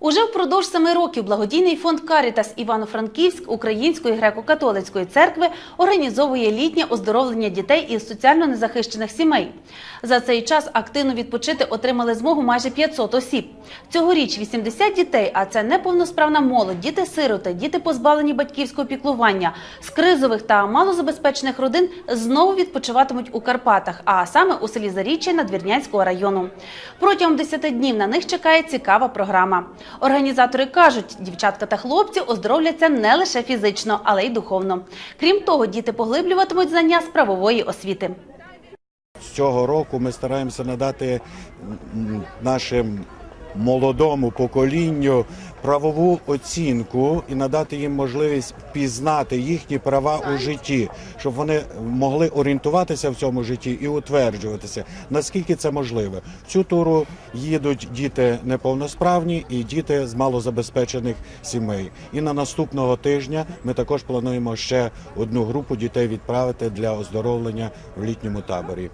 Уже впродовж семи років благодійний фонд Карітас Івано-Франківськ Української греко-католицької церкви організовує літнє оздоровлення дітей із соціально незахищених сімей. За цей час активно відпочити отримали змогу майже 500 осіб. Цьогоріч 80 дітей, а це неповносправна молодь, діти-сироти, діти позбавлені батьківського піклування, з кризових та малозабезпечених родин знову відпочиватимуть у Карпатах, а саме у селі Заріччя Надвірнянського району. Протягом 10 днів на них чекає цікава програма. Організатори кажуть, дівчатка та хлопці оздоровляться не лише фізично, але й духовно. Крім того, діти поглиблюватимуть знання з правової освіти. З цього року ми стараємося надати нашим молодому поколінню правову оцінку і надати їм можливість пізнати їхні права у житті, щоб вони могли орієнтуватися в цьому житті і утверджуватися, наскільки це можливо. В цю туру їдуть діти неповносправні і діти з малозабезпечених сімей. І на наступного тижня ми також плануємо ще одну групу дітей відправити для оздоровлення в літньому таборі.